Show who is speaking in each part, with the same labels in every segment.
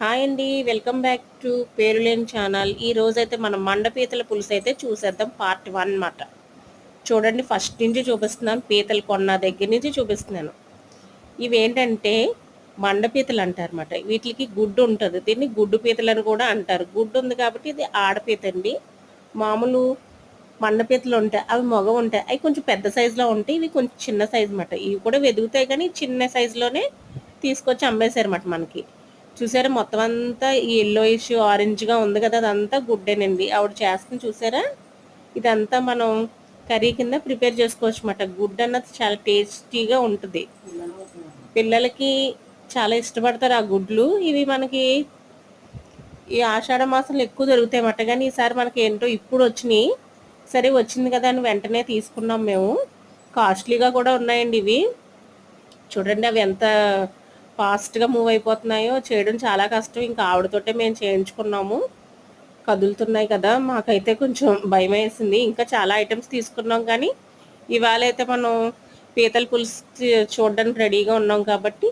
Speaker 1: Hi అండి welcome back to పేరులేని channel. ఈ రోజైతే మనం మండపీతల పులుసు అయితే చూసేద్దాం పార్ట్ వన్ అన్నమాట. చూడండి ఫస్ట్ నుంచి చూపిస్తున్నాను పీతలు కొన్న దగ్గర నుంచి చూపిస్తున్నాను. ఇవేంటంటే మండపీతలు అంటారు అనమాట వీటికి గుడ్డు ఉంటుంది. దీన్ని గుడ్డు పీతలు అని కూడా అంటారు. గుడ్డు ఉంది కాబట్టి ఇది ఆడపీత అండి మామూలు మండపీతలు ఉంటాయి అవి మగ ఉంటాయి. అవి కొంచెం పెద్ద సైజులో ఉంటాయి ఇవి కొంచెం చిన్న సైజు అనమాట ఇవి కూడా వెదుగుతాయి కానీ చిన్న సైజులోనే తీసుకొచ్చి అమ్మేశారన్నమాట మనకి. చూసారా? మొత్తం అంతా ఈ ఎల్లోయిష్ ఆరెంజ్గా ఉంది కదా అదంతా గుడ్డేనండి. ఆవిడ చేసుకుని చూసారా? ఇదంతా మనం కర్రీ కింద ప్రిపేర్ చేసుకోవచ్చు అనమాట గుడ్ అన్నది చాలా టేస్టీగా ఉంటుంది. పిల్లలకి చాలా ఇష్టపడతారు ఆ గుడ్లు. ఇవి మనకి ఈ ఆషాఢ మాసంలో ఎక్కువ దొరుకుతాయి అన్నమాట కానీ ఈసారి మనకి ఏంటో ఇప్పుడు వచ్చినాయి. సరే వచ్చింది కదా అని వెంటనే తీసుకున్నాం మేము. కాస్ట్లీగా కూడా ఉన్నాయండి ఇవి. చూడండి అవి ఎంత ఫాస్ట్గా మూవ్ అయిపోతున్నాయో చేయడం చాలా కష్టం. ఇంకా ఆవిడతోటే మేము చేయించుకున్నాము. కదులుతున్నాయి కదా మాకైతే కొంచెం భయం వేసింది ఇంకా చాలా ఐటమ్స్ తీసుకున్నాం కానీ ఇవాళ అయితే మనం పీతల పులుసు చూడడానికి రెడీగా ఉన్నాం కాబట్టి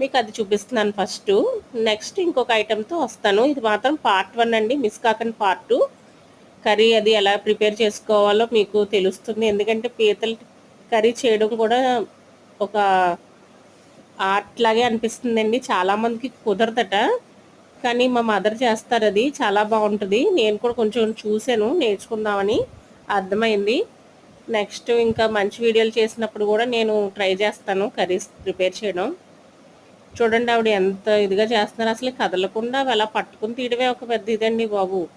Speaker 1: మీకు అది చూపిస్తున్నాను ఫస్ట్. నెక్స్ట్ ఇంకొక ఐటెంతో వస్తాను. ఇది మాత్రం పార్ట్ వన్ అండి. మిస్ కాకండి పార్ట్ టూ. కర్రీ అది ఎలా ప్రిపేర్ చేసుకోవాలో మీకు తెలుస్తుంది. ఎందుకంటే పీతల కర్రీ చేయడం కూడా ఒక ఆర్ట్ లాగే అనిపిస్తుందండి చాలామందికి కుదరదట. కానీ మా మదర్ చేస్తారు అది. చాలా బాగుంటుంది. నేను కూడా కొంచెం చూశాను. నేర్చుకుందామని. అర్థమైంది. నెక్స్ట్ ఇంకా మంచి వీడియోలు చేసినప్పుడు కూడా నేను ట్రై చేస్తాను కర్రీస్ ప్రిపేర్ చేయడం. చూడండి ఆవిడ ఎంత ఇదిగా చేస్తున్నారు. అసలు కదలకుండా అలా పట్టుకుని తీయడమే ఒక పెద్ద ఇదండి బాబు.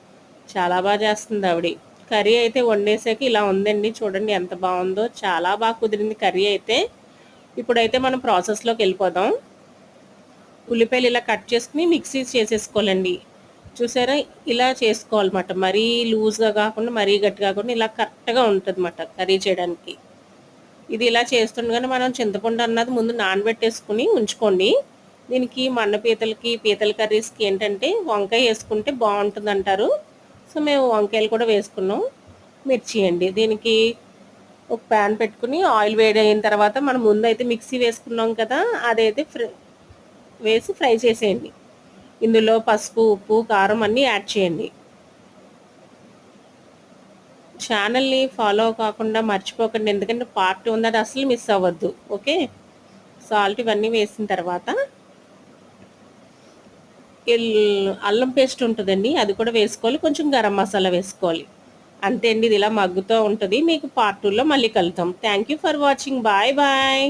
Speaker 1: చాలా బాగా చేస్తుంది ఆవిడ. కర్రీ అయితే వండేసాక ఇలా ఉందండి. చూడండి ఎంత బాగుందో. చాలా బాగా కుదిరింది కర్రీ అయితే. ఇప్పుడైతే మనం ప్రాసెస్లోకి వెళ్ళిపోదాం. ఉల్లిపాయలు ఇలా కట్ చేసుకుని మిక్సీ చేసేసుకోవాలండి. చూసారా? ఇలా చేసుకోవాలన్నమాట. మరీ లూజ్గా కాకుండా మరీ గట్టి కాకుండా ఇలా కరెక్ట్గా ఉంటుందన్నమాట కర్రీ చేయడానికి. ఇది ఇలా చేస్తుండగానే మనం చింతపండు అన్నది ముందు నానబెట్టేసుకుని ఉంచుకోండి. దీనికి మన్న పీతలకి పీతల కర్రీస్కి ఏంటంటే వంకాయ వేసుకుంటే బాగుంటుంది అంటారు సో మేము వంకాయలు కూడా వేసుకున్నాం. మిర్చి అండి. దీనికి ఒక ప్యాన్ పెట్టుకుని ఆయిల్ వేడి అయిన తర్వాత మనం ముందు అయితే మిక్సీ వేసుకున్నాం కదా అదైతే ఫ్రై వేసి ఫ్రై చేసేయండి. ఇందులో పసుపు ఉప్పు కారం అన్నీ యాడ్ చేయండి. ఛానల్ని ఫాలో కాకుండా మర్చిపోకండి ఎందుకంటే పార్ట్ ఉందని అసలు మిస్ అవ్వద్దు ఓకే? సాల్ట్ ఇవన్నీ వేసిన తర్వాత అల్లం పేస్ట్ ఉంటుందండి అది కూడా వేసుకోవాలి కొంచెం గరం మసాలా వేసుకోవాలి. అంతే అండి ఇది ఇలా మగ్గుతూ ఉంటుంది. మీకు పార్ట్ టూలో మళ్ళీ కలుద్దాం. Thank you for watching bye bye